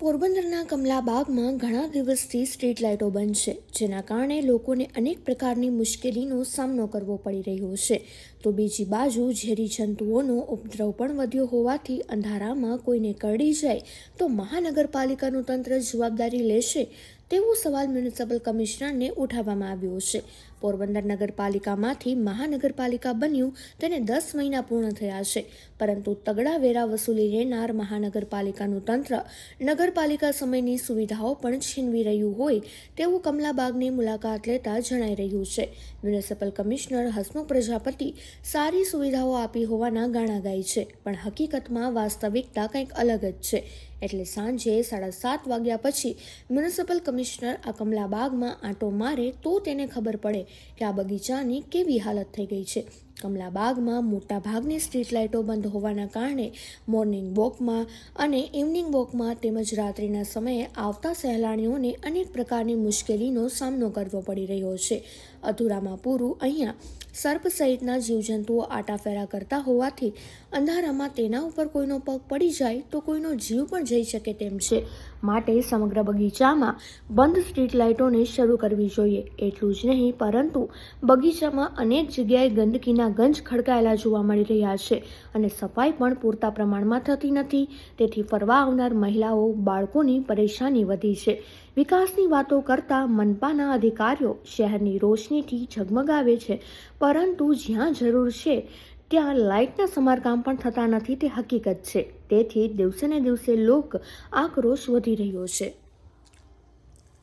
પોરબંદરના કમલાબાગમાં ઘણા દિવસથી સ્ટ્રીટ લાઇટો બંધ છે, જેના કારણે લોકોને અનેક પ્રકારની મુશ્કેલીનો સામનો કરવો પડી રહ્યો છે. તો બીજી બાજુ ઝેરી જંતુઓનો ઉપદ્રવ પણ વધ્યો હોવાથી અંધારામાં કોઈને કરડી જાય તો મહાનગરપાલિકાનું તંત્ર જવાબદારી લેશે. તેવો સવાલ મ્યુનિસિપલ કમિશનરને ઉઠાવવામાં આવ્યો છે. પોરબંદર નગરપાલિકામાંથી મહાનગરપાલિકા બન્યું, તેને દસ મહિના પૂર્ણ થયા છે. પરંતુ તગડા વેરા વસૂલી લેનાર મહાનગરપાલિકાનું તંત્ર નગરપાલિકા સમયની સુવિધાઓ પણ છીનવી રહ્યું હોય તેવું કમલાબાગની મુલાકાત લેતા જણાઈ રહ્યું છે. મ્યુનિસિપલ કમિશનર હસમુખ પ્રજાપતિ સારી સુવિધાઓ આપી હોવાના ગાણા ગાય છે, પણ હકીકતમાં વાસ્તવિકતા કંઈક અલગ જ છે. એટલે સાંજે સાડા સાત વાગ્યા પછી મ્યુનિસિપલ કમિશનર આ કમલાબાગમાં આંટો મારે તો તેને ખબર પડે કે આ બગીચાની કેવી હાલત થઈ ગઈ છે. કમલાબાગમાં મોટા ભાગની સ્ટ્રીટ લાઇટો બંધ હોવાના કારણે મોર્નિંગ વોકમાં અને ઇવનિંગ વોકમાં તેમજ રાત્રિના સમયે આવતા સહેલાણીઓને અનેક પ્રકારની મુશ્કેલીનો સામનો કરવો પડી રહ્યો છે. અધૂરામાં પૂરું અહીંયા સર્પ સહિતના જીવજંતુઓ આટાફેરા કરતા હોવાથી અંધારામાં તેના ઉપર કોઈનો પગ પડી જાય તો કોઈનો જીવ પણ જઈ શકે તેમ છે. માટે સમગ્ર બગીચામાં બંધ સ્ટ્રીટ લાઇટોને શરૂ કરવી જોઈએ. એટલું જ નહીં, પરંતુ બગીચામાં અનેક જગ્યાએ ગંદકીના ગંજ ખડકાયેલા જોવા મળી રહ્યા છે અને સફાઈ પણ પૂરતા પ્રમાણમાં થતી નથી. તેથી ફરવા આવનાર મહિલાઓ, બાળકોની પરેશાની વધી છે. વિકાસની વાતો કરતા મનપાના અધિકારીઓ શહેરની રોશનીથી ઝગમગાવે છે. પરંતુ જ્યાં જરૂર છે ત્યાં લાઇટના સમારકામ પણ થતા નથી, તે હકીકત છે. તેથી દિવસે ને દિવસે લોક આક્રોશ વધી રહ્યો છે.